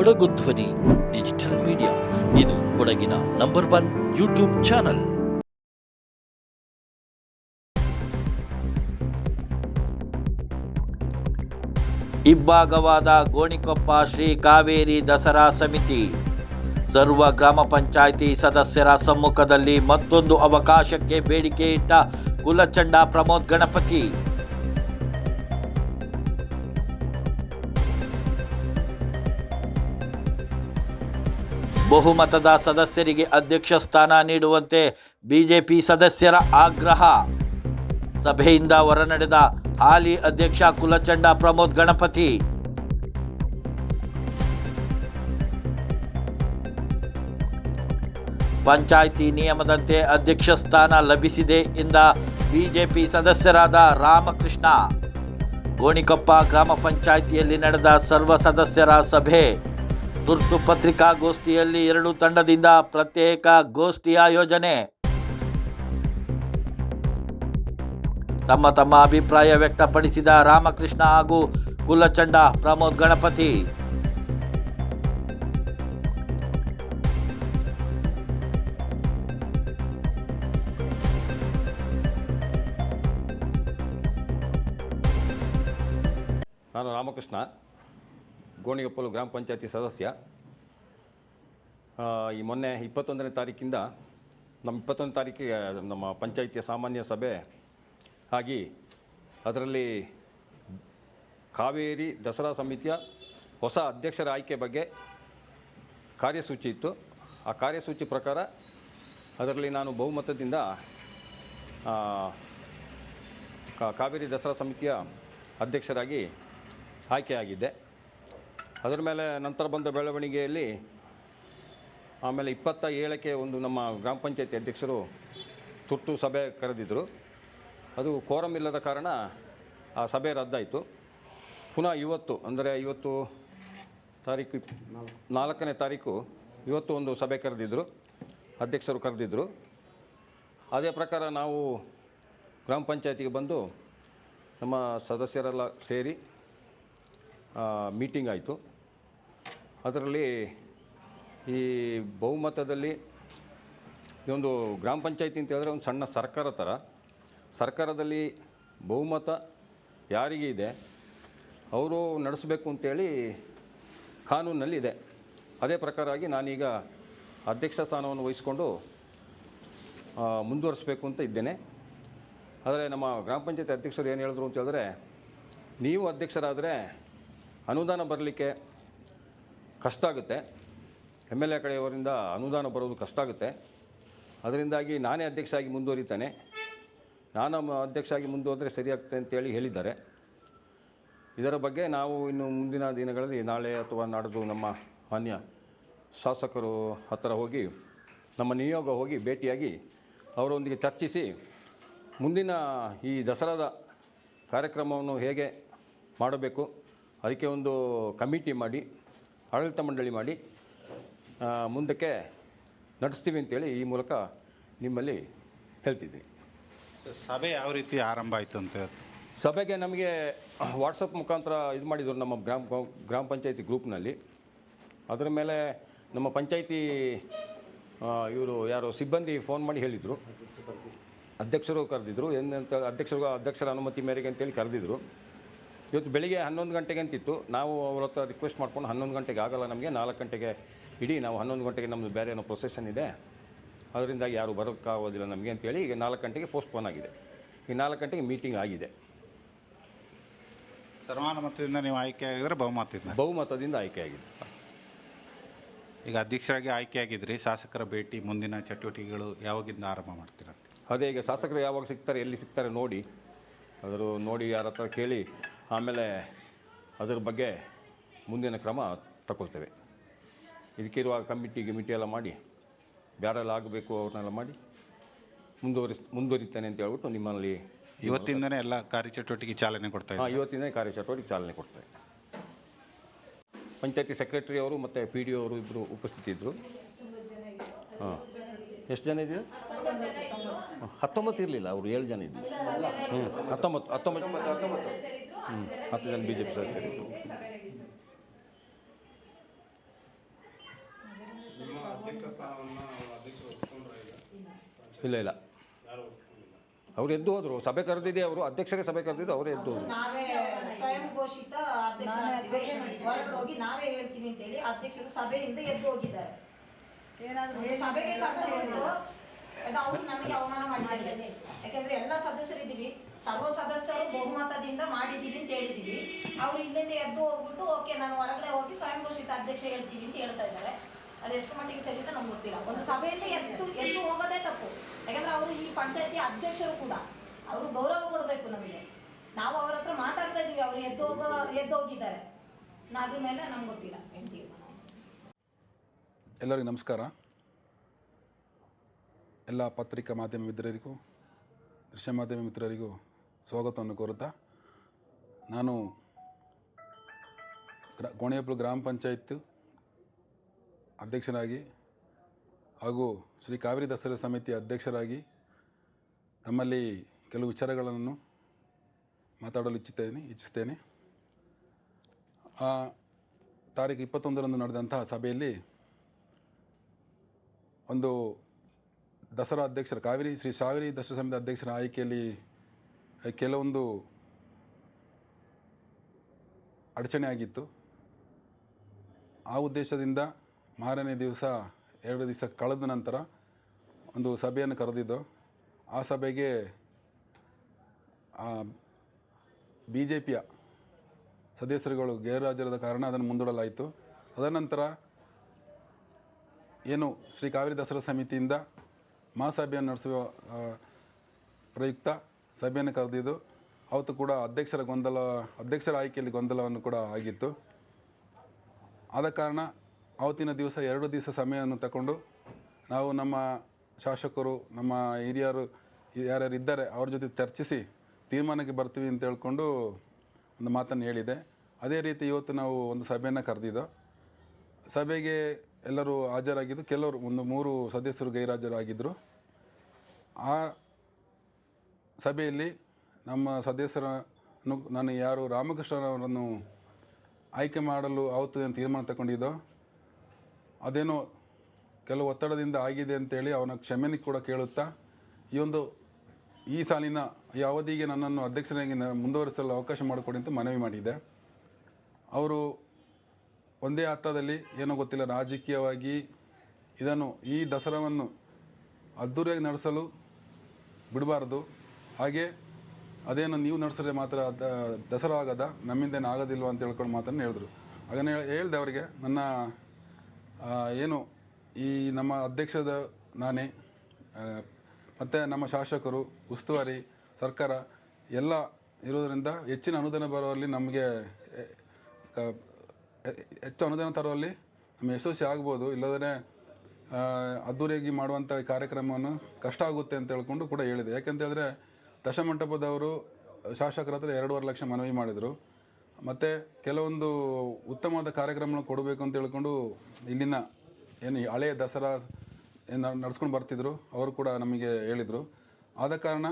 ಕೊಡಗು ಧ್ವನಿ, digital media. ಇದು ಕೊಡಗಿನ ನಂಬರ್ ಒನ್ ಯೂಟ್ಯೂಬ್ ಚಾನಲ್. ಇಬ್ಬಾಗವಾದ ಗೋಣಿಕೊಪ್ಪ ಶ್ರೀ ಕಾವೇರಿ ದಸರಾ ಸಮಿತಿ. ಸರ್ವ ಗ್ರಾಮ ಪಂಚಾಯಿತಿ ಸದಸ್ಯರ ಸಮ್ಮುಖದಲ್ಲಿ ಮತ್ತೊಂದು ಅವಕಾಶಕ್ಕೆ ಬೇಡಿಕೆ ಇಟ್ಟ ಕುಲಚಂಡ ಪ್ರಮೋದ್ ಗಣಪತಿ. ಬಹುಮತದ ಸದಸ್ಯರಿಗೆ ಅಧ್ಯಕ್ಷ ಸ್ಥಾನ ನೀಡುವಂತೆ ಬಿಜೆಪಿ ಸದಸ್ಯರ ಆಗ್ರಹ. ಸಭೆಯಿಂದ ಹೊರನಡೆದ ಹಾಲಿ ಅಧ್ಯಕ್ಷ ಕುಲಚಂಡ ಪ್ರಮೋದ್ ಗಣಪತಿ. ಪಂಚಾಯಿತಿ ನಿಯಮದಂತೆ ಅಧ್ಯಕ್ಷ ಸ್ಥಾನ ಲಭಿಸಿದೆ ಎಂದ ಬಿಜೆಪಿ ಸದಸ್ಯರಾದ ರಾಮಕೃಷ್ಣ. ಗೋಣಿಕೊಪ್ಪ ಗ್ರಾಮ ಪಂಚಾಯಿತಿಯಲ್ಲಿ ನಡೆದ ಸರ್ವ ಸದಸ್ಯರ ಸಭೆ. ತುರ್ತು ಪತ್ರಿಕಾಗೋಷ್ಠಿಯಲ್ಲಿ ಎರಡು ತಂಡದಿಂದ ಪ್ರತ್ಯೇಕ ಗೋಷ್ಠಿ ಆಯೋಜನೆ ತಮ್ಮ ತಮ್ಮ ಅಭಿಪ್ರಾಯ ವ್ಯಕ್ತಪಡಿಸಿದ ರಾಮಕೃಷ್ಣ ಹಾಗೂ ಕುಲಚಂಡ ಪ್ರಮೋದ್ ಗಣಪತಿ. ನಾನು ರಾಮಕೃಷ್ಣ. ಗೋಣಿಗೊಪ್ಪಲು ಗ್ರಾಮ ಪಂಚಾಯತಿ ಸದಸ್ಯ ಈ ಮೊನ್ನೆ ಇಪ್ಪತ್ತೊಂದನೇ ತಾರೀಕಿಂದ, ನಮ್ಮ ಇಪ್ಪತ್ತೊಂದನೇ ತಾರೀಕಿಗೆ, ನಮ್ಮ ಪಂಚಾಯಿತಿಯ ಸಾಮಾನ್ಯ ಸಭೆ ಆಗಿ ಅದರಲ್ಲಿ ಕಾವೇರಿ ದಸರಾ ಸಮಿತಿಯ ಹೊಸ ಅಧ್ಯಕ್ಷರ ಆಯ್ಕೆ ಬಗ್ಗೆ ಕಾರ್ಯಸೂಚಿ ಇತ್ತು. ಆ ಕಾರ್ಯಸೂಚಿ ಪ್ರಕಾರ ಅದರಲ್ಲಿ ನಾನು ಬಹುಮತದಿಂದ ಕಾವೇರಿ ದಸರಾ ಸಮಿತಿಯ ಅಧ್ಯಕ್ಷರಾಗಿ ಆಯ್ಕೆಯಾಗಿದ್ದೆ. ಅದರ ಮೇಲೆ ನಂತರ ಬಂದ ಬೆಳವಣಿಗೆಯಲ್ಲಿ ಆಮೇಲೆ ಇಪ್ಪತ್ತ ಏಳಕ್ಕೆ ಒಂದು ನಮ್ಮ ಗ್ರಾಮ ಪಂಚಾಯತಿ ಅಧ್ಯಕ್ಷರು ತುರ್ತು ಸಭೆ ಕರೆದಿದ್ದರು ಅದು ಕೋರಮ್ ಇಲ್ಲದ ಕಾರಣ ಆ ಸಭೆ ರದ್ದಾಯಿತು. ಪುನಃ ಇವತ್ತು, ಅಂದರೆ ಇವತ್ತು ತಾರೀಕು ನಾಲ್ಕನೇ ತಾರೀಕು ಇವತ್ತು ಒಂದು ಸಭೆ ಕರೆದಿದ್ದರು ಅಧ್ಯಕ್ಷರು ಕರೆದಿದ್ದರು ಅದೇ ಪ್ರಕಾರ ನಾವು ಗ್ರಾಮ ಪಂಚಾಯತಿಗೆ ಬಂದು ನಮ್ಮ ಸದಸ್ಯರೆಲ್ಲ ಸೇರಿ ಮೀಟಿಂಗ್ ಆಯಿತು. ಅದರಲ್ಲಿ ಈ ಬಹುಮತದಲ್ಲಿ ಇದೊಂದು ಗ್ರಾಮ ಪಂಚಾಯತಿ ಅಂತ ಹೇಳಿದ್ರೆ ಒಂದು ಸಣ್ಣ ಸರ್ಕಾರ ಥರ. ಸರ್ಕಾರದಲ್ಲಿ ಬಹುಮತ ಯಾರಿಗೆ ಇದೆ? ಅವರು ನಡೆಸಬೇಕು ಅಂತೇಳಿ ಕಾನೂನಲ್ಲಿ ಇದೆ. ಅದೇ ಪ್ರಕಾರವಾಗಿ ನಾನೀಗ ಅಧ್ಯಕ್ಷ ಸ್ಥಾನವನ್ನು ವಹಿಸಿಕೊಂಡು ಮುಂದುವರಿಸಬೇಕು ಅಂತ ಇದ್ದೇನೆ. ಆದರೆ ನಮ್ಮ ಗ್ರಾಮ ಪಂಚಾಯತಿ ಅಧ್ಯಕ್ಷರು ಏನು ಹೇಳಿದ್ರು ಅಂತ ಹೇಳಿದ್ರೆ, ನೀವು ಅಧ್ಯಕ್ಷರಾದರೆ ಅನುದಾನ ಬರಲಿಕ್ಕೆ ಕಷ್ಟ ಆಗುತ್ತೆ. ಎಂ ಎಲ್ ಎ ಕಡೆಯವರಿಂದ ಅನುದಾನ ಬರೋದು ಕಷ್ಟ ಆಗುತ್ತೆ. ಅದರಿಂದಾಗಿ ನಾನೇ ಅಧ್ಯಕ್ಷ ಆಗಿ ಮುಂದುವರಿತಾನೆ. ನಾನು ಅಧ್ಯಕ್ಷ ಆಗಿ ಮುಂದುವರೆದ್ರೆ ಸರಿಯಾಗ್ತದೆ ಅಂತೇಳಿ ಹೇಳಿದ್ದಾರೆ. ಇದರ ಬಗ್ಗೆ ನಾವು ಇನ್ನು ಮುಂದಿನ ದಿನಗಳಲ್ಲಿ ನಾಳೆ ಅಥವಾ ನಾಡ್ದು ನಮ್ಮ ಮಾನ್ಯ ಶಾಸಕರು ಹತ್ತಿರ ಹೋಗಿ, ನಮ್ಮ ನಿಯೋಗ ಹೋಗಿ ಭೇಟಿಯಾಗಿ ಅವರೊಂದಿಗೆ ಚರ್ಚಿಸಿ ಮುಂದಿನ ಈ ದಸರಾದ ಕಾರ್ಯಕ್ರಮವನ್ನು ಹೇಗೆ ಮಾಡಬೇಕು, ಅದಕ್ಕೆ ಒಂದು ಕಮಿಟಿ ಮಾಡಿ ಆಡಳಿತ ಮಂಡಳಿ ಮಾಡಿ ಮುಂದಕ್ಕೆ ನಡೆಸ್ತೀವಿ ಅಂತೇಳಿ ಈ ಮೂಲಕ ನಿಮ್ಮಲ್ಲಿ ಹೇಳ್ತಿದ್ದೀನಿ ಸರ್, ಸಭೆ ಯಾವ ರೀತಿ ಆರಂಭ ಆಯಿತು ಅಂತ ಸಭೆಗೆ ನಮಗೆ ವಾಟ್ಸಪ್ ಮುಖಾಂತರ ಇದು ಮಾಡಿದರು ನಮ್ಮ ಗ್ರಾಮ ಗ್ರಾಮ ಪಂಚಾಯತಿ ಗ್ರೂಪ್ನಲ್ಲಿ. ಅದರ ಮೇಲೆ ನಮ್ಮ ಪಂಚಾಯತಿ ಇವರು ಯಾರು ಸಿಬ್ಬಂದಿ ಫೋನ್ ಮಾಡಿ ಹೇಳಿದರು. ಅಧ್ಯಕ್ಷರು ಕರೆದಿದ್ರು. ಏನಂತ ಅಧ್ಯಕ್ಷರು ಅಧ್ಯಕ್ಷರ ಅನುಮತಿ ಮೇರೆಗೆ ಅಂತೇಳಿ ಕರೆದಿದ್ರು. ಇವತ್ತು ಬೆಳಿಗ್ಗೆ ಹನ್ನೊಂದು ಗಂಟೆಗೆ ಅಂತಿತ್ತು. ನಾವು ಅವ್ರ ಹತ್ರ ರಿಕ್ವೆಸ್ಟ್ ಮಾಡ್ಕೊಂಡು ಹನ್ನೊಂದು ಗಂಟೆಗೆ ಆಗೋಲ್ಲ ನಮಗೆ ನಾಲ್ಕು ಗಂಟೆಗೆ ಇಡೀ ನಾವು ಹನ್ನೊಂದು ಗಂಟೆಗೆ ನಮ್ಮದು ಬೇರೆ ಏನೋ ಪ್ರೊಸೆಷನ್ ಇದೆ. ಅದರಿಂದ ಯಾರು ಬರೋಕ್ಕಾಗೋದಿಲ್ಲ ನಮಗೆ ಅಂತೇಳಿ ಈಗ ನಾಲ್ಕು ಗಂಟೆಗೆ ಪೋಸ್ಟ್ಪೋನ್ ಆಗಿದೆ. ಈ ನಾಲ್ಕು ಗಂಟೆಗೆ ಮೀಟಿಂಗ್ ಆಗಿದೆ. ಸರ್ವಾನುಮತದಿಂದ ನೀವು ಆಯ್ಕೆ ಆಗಿದ್ರೆ ಬಹುಮತದಿಂದ. ಬಹುಮತದಿಂದ ಆಯ್ಕೆಯಾಗಿದೆ ಈಗ ಅಧ್ಯಕ್ಷರಾಗಿ ಆಯ್ಕೆ ಆಗಿದ್ರಿ ಶಾಸಕರ ಭೇಟಿ ಮುಂದಿನ ಚಟುವಟಿಕೆಗಳು ಯಾವಾಗಿಂದ ಆರಂಭ ಮಾಡ್ತೀರ ಅದೇ ಈಗ ಶಾಸಕರು ಯಾವಾಗ ಸಿಗ್ತಾರೆ ಎಲ್ಲಿ ಸಿಗ್ತಾರೆ ನೋಡಿ. ಅದರ ನೋಡಿ ಯಾರ ಹತ್ರ ಕೇಳಿ. ಆಮೇಲೆ ಅದರ ಬಗ್ಗೆ ಮುಂದಿನ ಕ್ರಮ ತಗೊಳ್ತೇವೆ. ಇದಕ್ಕಿರುವ ಕಮಿಟಿ ಗಿಮಿಟಿ ಎಲ್ಲ ಮಾಡಿ ಯಾರೆಲ್ಲ ಆಗಬೇಕು ಅವ್ರನ್ನೆಲ್ಲ ಮಾಡಿ ಮುಂದುವರಿಸ್ ಮುಂದುವರಿತೇನೆ ಅಂತ ಹೇಳ್ಬಿಟ್ಟು ನಿಮ್ಮಲ್ಲಿ ಇವತ್ತಿಂದನೇ ಎಲ್ಲ ಕಾರ್ಯಚಟುವಟಿಕೆ ಚಾಲನೆ ಕೊಡ್ತಾ ಹಾಂ ಇವತ್ತಿಂದನೇ ಕಾರ್ಯಚಟುವಟಿಕೆ ಚಾಲನೆ ಕೊಡ್ತೇವೆ ಪಂಚಾಯತಿ ಸೆಕ್ರೆಟರಿ ಅವರು ಮತ್ತು ಪಿ ಡಿ ಅವರು ಇಬ್ಬರು ಉಪಸ್ಥಿತಿದ್ದರು ಹಾಂ. ಎಷ್ಟು ಜನ ಇದೆಯಾ ಹತ್ತೊಂಬತ್ತು ಇರಲಿಲ್ಲ ಅವರು ಏಳು ಜನ ಇದ್ದರು ಹ್ಞೂ ಹತ್ತೊಂಬತ್ತು ಹತ್ತೊಂಬತ್ತು. ಹತ್ತು ಜನ ಬಿ ಜೆ ಪಿ ಈಗ ಇಲ್ಲ ಇಲ್ಲ. ಅವ್ರು ಎದ್ದು ಹೋದರು ಸಭೆ ಕರೆದಿದೆ ಅವರು. ಅಧ್ಯಕ್ಷರೇ ಸಭೆ ಕರೆದಿದ್ದು ಅವರು ಎದ್ದು ಹೋದರು ನಾವೇ ಸ್ವಯಂ ಘೋಷಿತ ಅಧ್ಯಕ್ಷರಾಗಿದ್ದೀವಿ ಹೊರಗಡೆ ಹೋಗಿ ನಾವೇ ಹೇಳ್ತೀನಿ ಅಂತೇಳಿ ಅಧ್ಯಕ್ಷರು ಸಭೆಯಿಂದ ಎದ್ದು ಹೋಗಿದ್ದಾರೆ. ಸಭೆಗೆ ಕರ್ಕೊಂಡು ಅದು ಅವ್ರು ನಮಗೆ ಅವಮಾನ ಮಾಡಿದ್ದಾರೆ ಯಾಕಂದ್ರೆ ಎಲ್ಲ ಸದಸ್ಯರಿದ್ದೀವಿ ಸರ್ವ ಸದಸ್ಯರು ಬಹುಮತದಿಂದ ಮಾಡಿದ್ದೀವಿ ಅಂತ ಹೇಳಿದ್ದೀವಿ. ಅವ್ರು ಇಲ್ಲಿಂದ ಎದ್ದು ಹೋಗ್ಬಿಟ್ಟು, ಓಕೆ, ನಾನು ಹೊರಗಡೆ ಹೋಗಿ ಸ್ವಯಂ ಘೋಷಿತ ಅಧ್ಯಕ್ಷ ಹೇಳ್ತೀವಿ ಅಂತ ಹೇಳ್ತಾ ಇದ್ದಾರೆ. ಅದೆಷ್ಟು ಮಟ್ಟಿಗೆ ಸರಿ ಅಂತ ನಮ್ಗೆ ಗೊತ್ತಿಲ್ಲ. ಒಂದು ಸಭೆಯಲ್ಲಿ ಎದ್ದು ಎದ್ದು ಹೋಗೋದೇ ತಪ್ಪು. ಯಾಕಂದ್ರೆ ಅವರು ಈ ಪಂಚಾಯತಿ ಅಧ್ಯಕ್ಷರು ಕೂಡ. ಅವರು ಗೌರವ ಕೊಡಬೇಕು ನಮಗೆ. ನಾವು ಅವ್ರ ಹತ್ರ ಮಾತಾಡ್ತಾ ಇದೀವಿ. ಅವ್ರು ಎದ್ದು ಹೋಗೋ, ಎದ್ದು ಹೋಗಿದ್ದಾರೆ. ಅದ್ರ ಮೇಲೆ ನಮ್ಗೆ ಗೊತ್ತಿಲ್ಲ. ಹೇಳ್ತೀವಿ ಎಲ್ಲರಿಗೂ ನಮಸ್ಕಾರ. ಎಲ್ಲ ಪತ್ರಿಕಾ ಮಾಧ್ಯಮ ಮಿತ್ರರಿಗೂ, ದೃಶ್ಯ ಮಾಧ್ಯಮ ಮಿತ್ರರಿಗೂ ಸ್ವಾಗತವನ್ನು ಕೋರುತ್ತಾ ನಾನು ಗ್ರ ಕೋಣೆಯಪ್ಪಳು ಗ್ರಾಮ ಪಂಚಾಯತ್ ಅಧ್ಯಕ್ಷರಾಗಿ ಹಾಗೂ ಶ್ರೀ ಕಾವೇರಿ ದಸರಾ ಸಮಿತಿ ಅಧ್ಯಕ್ಷರಾಗಿ ನಮ್ಮಲ್ಲಿ ಕೆಲವು ವಿಚಾರಗಳನ್ನು ಮಾತಾಡಲು ಇಚ್ಛಿತೇನೆ ಇಚ್ಛಿಸ್ತೇನೆ ಆ, ತಾರೀಕು ಇಪ್ಪತ್ತೊಂದರಂದು ನಡೆದಂತಹ ಸಭೆಯಲ್ಲಿ ಒಂದು ದಸರಾ ಅಧ್ಯಕ್ಷರ ಕಾವೇರಿ ಶ್ರೀ ಕಾವೇರಿ ದಸರಾ ಸಮಿತಿ ಅಧ್ಯಕ್ಷರ ಆಯ್ಕೆಯಲ್ಲಿ ಕೆಲವೊಂದು ಅಡಚಣೆ ಆಗಿತ್ತು. ಆ ಉದ್ದೇಶದಿಂದ ಮಾರನೇ ದಿವಸ ಎರಡು ದಿವಸ ಕಳೆದ ನಂತರ ಒಂದು ಸಭೆಯನ್ನು ಕರೆದಿದ್ದು, ಆ ಸಭೆಗೆ ಬಿ ಜೆ ಪಿಯ ಸದಸ್ಯರುಗಳು ಗೈರಾಜರದ ಕಾರಣ ಅದನ್ನು ಮುಂದೂಡಲಾಯಿತು. ತದನಂತರ ಏನು ಶ್ರೀ ಕಾವೇರಿ ದಸರಾ ಸಮಿತಿಯಿಂದ ಮಹಾಸಭೆಯನ್ನು ನಡೆಸುವ ಪ್ರಯುಕ್ತ ಸಭೆಯನ್ನು ಕರೆದಿದ್ದು, ಅವತ್ತು ಕೂಡ ಅಧ್ಯಕ್ಷರ ಗೊಂದಲ, ಅಧ್ಯಕ್ಷರ ಆಯ್ಕೆಯಲ್ಲಿ ಗೊಂದಲವನ್ನು ಕೂಡ ಆಗಿತ್ತು. ಆದ ಕಾರಣ ಅವತ್ತಿನ ದಿವಸ ಎರಡು ದಿವಸ ಸಮಯವನ್ನು ತಗೊಂಡು ನಾವು ನಮ್ಮ ಶಾಸಕರು, ನಮ್ಮ ಹಿರಿಯರು ಯಾರ್ಯಾರು ಇದ್ದಾರೆ ಅವ್ರ ಜೊತೆ ಚರ್ಚಿಸಿ ತೀರ್ಮಾನಕ್ಕೆ ಬರ್ತೀವಿ ಅಂತ ಹೇಳ್ಕೊಂಡು ಒಂದು ಮಾತನ್ನು ಹೇಳಿದೆ. ಅದೇ ರೀತಿ ಇವತ್ತು ನಾವು ಒಂದು ಸಭೆಯನ್ನು ಕರೆದಿದ್ದು. ಸಭೆಗೆ ಎಲ್ಲರೂ ಹಾಜರಾಗಿದ್ದು, ಕೆಲವರು ಒಂದು ಮೂರು ಸದಸ್ಯರು ಗೈರಾಜರಾಗಿದ್ದರು ಆ ಸಭೆಯಲ್ಲಿ ನಮ್ಮ ಸದಸ್ಯರನ್ನು ನಾನು ಯಾರು ರಾಮಕೃಷ್ಣರವರನ್ನು ಆಯ್ಕೆ ಮಾಡಲು ಆಗುತ್ತದೆ ಅಂತ ತೀರ್ಮಾನ ತಗೊಂಡಿದ್ದೋ, ಅದೇನೋ ಕೆಲವು ಒತ್ತಡದಿಂದ ಆಗಿದೆ ಅಂತೇಳಿ ಅವನ ಕ್ಷಮೆನ ಕೂಡ ಕೇಳುತ್ತಾ, ಈ ಒಂದು, ಈ ಸಾಲಿನ ಈ ಅವಧಿಗೆ ನನ್ನನ್ನು ಅಧ್ಯಕ್ಷರಾಗಿ ಮುಂದುವರಿಸಲು ಅವಕಾಶ ಮಾಡಿಕೊಡಿ ಅಂತ ಮನವಿ ಮಾಡಿದ್ದೆ. ಅವರು ಒಂದೇ ಆಟದಲ್ಲಿ ಏನೋ ಗೊತ್ತಿಲ್ಲ, ರಾಜಕೀಯವಾಗಿ ಇದನ್ನು ಈ ದಸರಾವನ್ನು ಅದ್ಧೂರಿಯಾಗಿ ನಡೆಸಲು ಬಿಡಬಾರ್ದು. ಹಾಗೆ ಅದೇನು ನೀವು ನಡೆಸಿದ್ರೆ ಮಾತ್ರ ದಸರಾ ಆಗದ ನಮ್ಮಿಂದೇನು ಆಗೋದಿಲ್ವ ಅಂತ ಹೇಳ್ಕೊಂಡು ಮಾತನ್ನು ಹೇಳಿದ್ರು. ಹಾಗೆ ಹೇಳಿದೆ ಅವರಿಗೆ, ನನ್ನ ಏನು ಈ ನಮ್ಮ ಅಧ್ಯಕ್ಷದ ನಾನೇ ಮತ್ತು ನಮ್ಮ ಶಾಸಕರು, ಉಸ್ತುವಾರಿ, ಸರ್ಕಾರ ಎಲ್ಲ ಇರೋದರಿಂದ ಹೆಚ್ಚಿನ ಅನುದಾನ ಬರುವಲ್ಲಿ ನಮಗೆ ಹೆಚ್ಚು ಅನುದಾನ ತರುವಲ್ಲಿ ನಮ್ಮ ಯಶಸ್ವಿ ಆಗ್ಬೋದು. ಇಲ್ಲದೇ ಅದ್ದೂರಿಯಾಗಿ ಮಾಡುವಂಥ ಕಾರ್ಯಕ್ರಮವನ್ನು ಕಷ್ಟ ಆಗುತ್ತೆ ಅಂತ ಹೇಳ್ಕೊಂಡು ಕೂಡ ಹೇಳಿದೆ. ಯಾಕೆಂತ ಹೇಳಿದ್ರೆ ದಶಮಂಟಪದವರು ಶಾಸಕರ ಹತ್ರ ಎರಡೂವರೆ ಲಕ್ಷ ಮನವಿ ಮಾಡಿದರು. ಮತ್ತು ಕೆಲವೊಂದು ಉತ್ತಮವಾದ ಕಾರ್ಯಕ್ರಮಗಳನ್ನು ಕೊಡಬೇಕು ಅಂತ ಹೇಳ್ಕೊಂಡು ಇಲ್ಲಿನ ಏನು ಹಳೆಯ ದಸರಾ ಏನು ನಡ್ಸ್ಕೊಂಡು ಬರ್ತಿದ್ರು. ಅವರು ಕೂಡ ನಮಗೆ ಹೇಳಿದರು. ಆದ ಕಾರಣ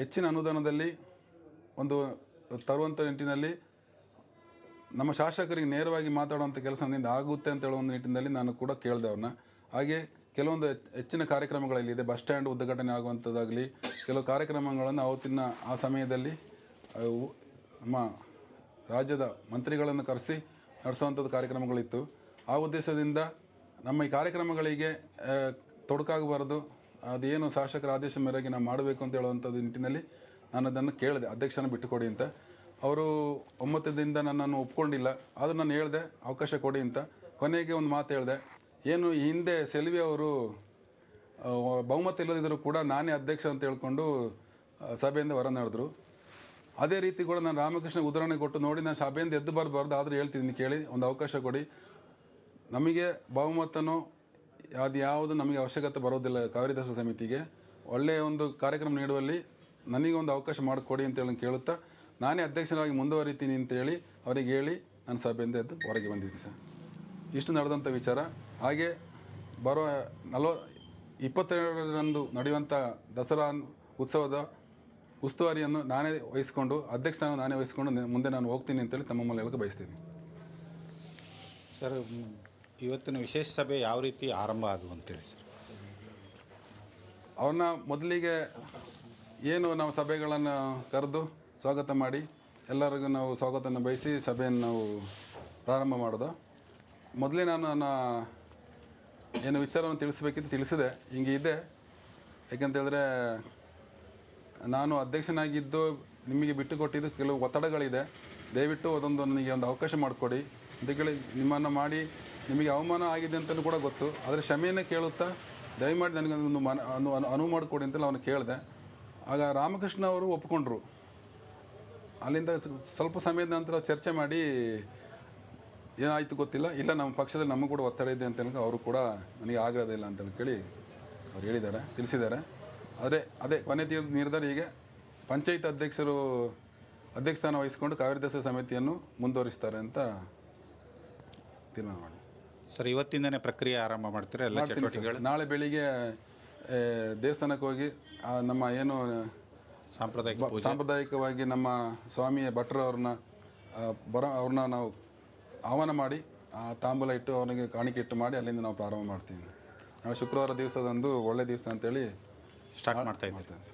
ಹೆಚ್ಚಿನ ಅನುದಾನದಲ್ಲಿ ಒಂದು ತರುವಂಥ ನಿಟ್ಟಿನಲ್ಲಿ ನಮ್ಮ ಶಾಸಕರಿಗೆ ನೇರವಾಗಿ ಮಾತಾಡುವಂಥ ಕೆಲಸ ನನ್ನಿಂದ ಆಗುತ್ತೆ ಅಂತ ಒಂದು ನಿಟ್ಟಿನಲ್ಲಿ ನಾನು ಕೂಡ ಕೇಳಿದೆ ಅವ್ರನ್ನ ಹಾಗೆ ಕೆಲವೊಂದು ಹೆಚ್ಚಿನ ಕಾರ್ಯಕ್ರಮಗಳಲ್ಲಿ ಇದೆ. ಬಸ್ ಸ್ಟ್ಯಾಂಡ್ ಉದ್ಘಾಟನೆ ಆಗುವಂಥದ್ದಾಗಲಿ ಕೆಲವು ಕಾರ್ಯಕ್ರಮಗಳನ್ನು ಅವತ್ತಿನ ಆ ಸಮಯದಲ್ಲಿ ನಮ್ಮ ರಾಜ್ಯದ ಮಂತ್ರಿಗಳನ್ನು ಕರೆಸಿ ನಡೆಸುವಂಥದ್ದು ಕಾರ್ಯಕ್ರಮಗಳಿತ್ತು. ಆ ಉದ್ದೇಶದಿಂದ ನಮ್ಮ ಈ ಕಾರ್ಯಕ್ರಮಗಳಿಗೆ ತೊಡಕಾಗಬಾರ್ದು. ಅದೇನು ಶಾಸಕರ ಆದೇಶ ಮೇರೆಗೆ ನಾವು ಮಾಡಬೇಕು ಅಂತ ಹೇಳುವಂಥದ್ದು ನಿಟ್ಟಿನಲ್ಲಿ ನಾನು ಅದನ್ನು ಕೇಳಿದೆ. ಅಧ್ಯಕ್ಷನ ಬಿಟ್ಟುಕೊಡಿ ಅಂತ. ಅವರು ಒಮ್ಮತದಿಂದ ನನ್ನನ್ನು ಒಪ್ಕೊಂಡಿಲ್ಲ. ಆದರೂ ನಾನು ಹೇಳಿದೆ, ಅವಕಾಶ ಕೊಡಿ ಅಂತ. ಕೊನೆಗೆ ಒಂದು ಮಾತು ಹೇಳಿದೆ. ಏನು ಈ ಹಿಂದೆ ಸೆಲ್ವಿ ಅವರು ಬಹುಮತ ಇಲ್ಲದಿದ್ದರೂ ಕೂಡ ನಾನೇ ಅಧ್ಯಕ್ಷ ಅಂತ ಹೇಳ್ಕೊಂಡು ಸಭೆಯಿಂದ ಹೊರ ನಡೆದ್ರು. ಅದೇ ರೀತಿ ಕೂಡ ನಾನು ರಾಮಕೃಷ್ಣ ಉದಾಹರಣೆ ಕೊಟ್ಟು ನೋಡಿ, ನಾನು ಸಭೆಯಿಂದ ಎದ್ದು ಬರಬಾರ್ದು, ಆದರೂ ಹೇಳ್ತಿದ್ದೀನಿ, ಕೇಳಿ, ಒಂದು ಅವಕಾಶ ಕೊಡಿ. ನಮಗೆ ಬಹುಮತನೋ, ಅದು ಯಾವುದು ನಮಗೆ ಅವಶ್ಯಕತೆ ಬರೋದಿಲ್ಲ ಕಾವೇರಿ ದಸರಾ ಸಮಿತಿಗೆ. ಒಳ್ಳೆಯ ಒಂದು ಕಾರ್ಯಕ್ರಮ ನೀಡುವಲ್ಲಿ ನನಗೆ ಒಂದು ಅವಕಾಶ ಮಾಡಿಕೊಡಿ ಅಂತೇಳಿ ಕೇಳುತ್ತಾ, ನಾನೇ ಅಧ್ಯಕ್ಷರಾಗಿ ಮುಂದುವರಿತೀನಿ ಅಂತೇಳಿ ಅವರಿಗೆ ಹೇಳಿ ನಾನು ಸಭೆಯಿಂದ ಎದ್ದು ಹೊರಗೆ ಬಂದಿದ್ದೀನಿ ಸರ್. ಇಷ್ಟು ನಡೆದಂಥ ವಿಚಾರ. ಹಾಗೆ ಬರೋ ನಲ್ವ ಇಪ್ಪತ್ತೆರಡರಂದು ನಡೆಯುವಂಥ ದಸರಾ ಉತ್ಸವದ ಉಸ್ತುವಾರಿಯನ್ನು ನಾನೇ ವಹಿಸ್ಕೊಂಡು ಅಧ್ಯಕ್ಷನ ನಾನೇ ವಹಿಸಿಕೊಂಡು ಮುಂದೆ ನಾನು ಹೋಗ್ತೀನಿ ಅಂತೇಳಿ ತಮ್ಮ ಮೇಲೆ ಹೇಳಕ್ಕೆ ಬಯಸ್ತೀನಿ. ಸರ್ ಇವತ್ತಿನ ವಿಶೇಷ ಸಭೆ ಯಾವ ರೀತಿ ಆರಂಭ ಆದವು ಅಂತೇಳಿ ಸರ್? ಅವ್ರನ್ನ ಮೊದಲಿಗೆ ಏನು ನಾವು ಸಭೆಗಳನ್ನು ಕರೆದು ಸ್ವಾಗತ ಮಾಡಿ ಎಲ್ಲರಿಗೂ ನಾವು ಸ್ವಾಗತವನ್ನು ಬಯಸಿ ಸಭೆಯನ್ನು ನಾವು ಪ್ರಾರಂಭ ಮಾಡೋದು. ಮೊದಲೇ ನಾನು ನನ್ನ ಏನು ವಿಚಾರವನ್ನು ತಿಳಿಸ್ಬೇಕಿತ್ತು, ತಿಳಿಸಿದೆ. ಹಿಂಗೆ ಇದೆ. ಯಾಕಂತೇಳಿದ್ರೆ ನಾನು ಅಧ್ಯಕ್ಷನಾಗಿದ್ದು, ನಿಮಗೆ ಬಿಟ್ಟು ಕೊಟ್ಟಿದ್ದು ಕೆಲವು ಒತ್ತಡಗಳಿದೆ. ದಯವಿಟ್ಟು ಅದೊಂದು ನನಗೆ ಒಂದು ಅವಕಾಶ ಮಾಡಿಕೊಡಿ. ಅಂತೇಳಿ ನಿಮ್ಮನ್ನು ಮಾಡಿ, ನಿಮಗೆ ಅವಮಾನ ಆಗಿದೆ ಅಂತಲೂ ಕೂಡ ಗೊತ್ತು. ಆದರೆ ಕ್ಷಮೆಯನ್ನು ಕೇಳುತ್ತಾ, ದಯಮಾಡಿ ನನಗೊಂದು ಮನ, ಅನು ಅನು, ಅನುವು ಮಾಡಿಕೊಡಿ ಅಂತೇಳಿ ಅವನು ಕೇಳಿದೆ. ಆಗ ರಾಮಕೃಷ್ಣ ಅವರು ಒಪ್ಕೊಂಡ್ರು. ಅಲ್ಲಿಂದ ಸ್ವಲ್ಪ ಸಮಯದ ನಂತರ ಚರ್ಚೆ ಮಾಡಿ ಏನಾಯಿತು ಗೊತ್ತಿಲ್ಲ. ಇಲ್ಲ ನಮ್ಮ ಪಕ್ಷದಲ್ಲಿ ನಮಗೂ ಕೂಡ ಒತ್ತಡ ಇದೆ ಅಂತ ಹೇಳಿ ಅವರು ಕೂಡ ನನಗೆ ಆಗೋದಿಲ್ಲ ಅಂತ ಕೇಳಿ ಅವ್ರು ಹೇಳಿದ್ದಾರೆ ತಿಳಿಸಿದ್ದಾರೆ. ಆದರೆ ಅದೇ ಕೊನೆ ನಿರ್ಧಾರ ಈಗ ಪಂಚಾಯತ್ ಅಧ್ಯಕ್ಷರು ಅಧ್ಯಕ್ಷ ಸ್ಥಾನ ವಹಿಸಿಕೊಂಡು ಕಾವೇರಿ ಸಮಿತಿಯನ್ನು ಮುಂದುವರಿಸ್ತಾರೆ ಅಂತ ತೀರ್ಮಾನ ಮಾಡಿ ಸರ್ ಇವತ್ತಿಂದನೇ ಪ್ರಕ್ರಿಯೆ ಆರಂಭ ಮಾಡ್ತಾರೆ ಎಲ್ಲ ಚಟುವಟಿಕೆಗಳು? ನಾಳೆ ಬೆಳಿಗ್ಗೆ ದೇವಸ್ಥಾನಕ್ಕೆ ಹೋಗಿ ನಮ್ಮ ಏನು ಸಾಂಪ್ರದಾಯಿಕ ಸಾಂಪ್ರದಾಯಿಕವಾಗಿ ನಮ್ಮ ಸ್ವಾಮಿಯ ಭಟ್ರು ಅವ್ರನ್ನ ಆ, ಬರ ಅವ್ರನ್ನ ನಾವು ಆಹ್ವಾನ ಮಾಡಿ ಆ ತಾಂಬೂಲ ಇಟ್ಟು ಅವನಿಗೆ ಕಾಣಿಕೆ ಇಟ್ಟು ಮಾಡಿ ಅಲ್ಲಿಂದ ನಾವು ಪ್ರಾರಂಭ ಮಾಡ್ತೀವಿ. ನಾಳೆ ಶುಕ್ರವಾರ ದಿವಸದಂದು ಒಳ್ಳೆ ದಿವಸ ಅಂತೇಳಿ ಸ್ಟಾರ್ಟ್ ಮಾಡ್ತಾ ಇದ್ದೀವಿ.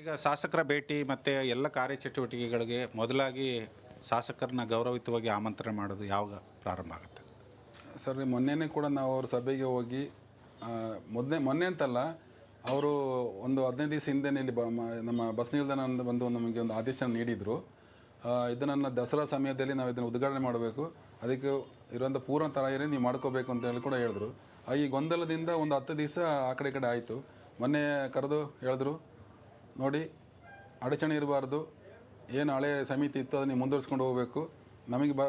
ಈಗ ಶಾಸಕರ ಭೇಟಿ ಮತ್ತು ಎಲ್ಲ ಕಾರ್ಯಚಟುವಟಿಕೆಗಳಿಗೆ ಮೊದಲಾಗಿ ಶಾಸಕರನ್ನ ಗೌರವಯುತವಾಗಿ ಆಮಂತ್ರಣ ಮಾಡೋದು ಯಾವಾಗ ಪ್ರಾರಂಭ ಆಗುತ್ತೆ? ಸರ್ ಮೊನ್ನೆನೇ ಕೂಡ ನಾವು ಅವ್ರ ಸಭೆಗೆ ಹೋಗಿ ಮೊದಲೇ ಮೊನ್ನೆ ಅಂತಲ್ಲ ಅವರು ಒಂದು ಹದಿನೈದು ದಿವಸ ಹಿಂದೆ ಇಲ್ಲಿ ಬ ನಮ್ಮ ಬಸ್ ನಿಲ್ದಾಣ ಬಂದು ನಮಗೆ ಒಂದು ಆದೇಶ ನೀಡಿದರು. ಇದನ್ನು ದಸರಾ ಸಮಯದಲ್ಲಿ ನಾವು ಇದನ್ನು ಉದ್ಘಾಟನೆ ಮಾಡಬೇಕು. ಅದಕ್ಕೆ ಇರುವಂಥ ಪೂರ್ವ ತಯಾರಿ ನೀವು ಮಾಡ್ಕೋಬೇಕು ಅಂತ ಹೇಳಿ ಕೂಡ ಹೇಳಿದ್ರು. ಈ ಗೊಂದಲದಿಂದ ಒಂದು ಹತ್ತು ದಿವಸ ಆ ಕಡೆ ಕಡೆ ಆಯಿತು. ಮೊನ್ನೆ ಕರೆದು ಹೇಳಿದ್ರು, ನೋಡಿ, ಅಡಚಣೆ ಇರಬಾರ್ದು. ಏನು ಹಳೆ ಸಮಿತಿ ಇತ್ತು ಅದನ್ನ ನೀವು ಮುಂದುವರಿಸ್ಕೊಂಡು ಹೋಗಬೇಕು. ನಮಗೆ ಬ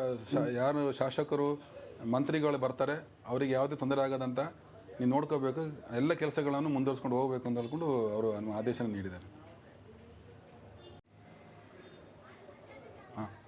ಯಾರು ಶಾಸಕರು, ಮಂತ್ರಿಗಳು ಬರ್ತಾರೆ. ಅವರಿಗೆ ಯಾವುದೇ ತೊಂದರೆ ಆಗದಂತ ನೀವು ನೋಡ್ಕೋಬೇಕು. ಎಲ್ಲ ಕೆಲಸಗಳನ್ನು ಮುಂದುವರಿಸ್ಕೊಂಡು ಹೋಗಬೇಕು ಅಂತ ಹೇಳ್ಕೊಂಡು ಅವರು ಆದೇಶ ನೀಡಿದ್ದಾರೆ.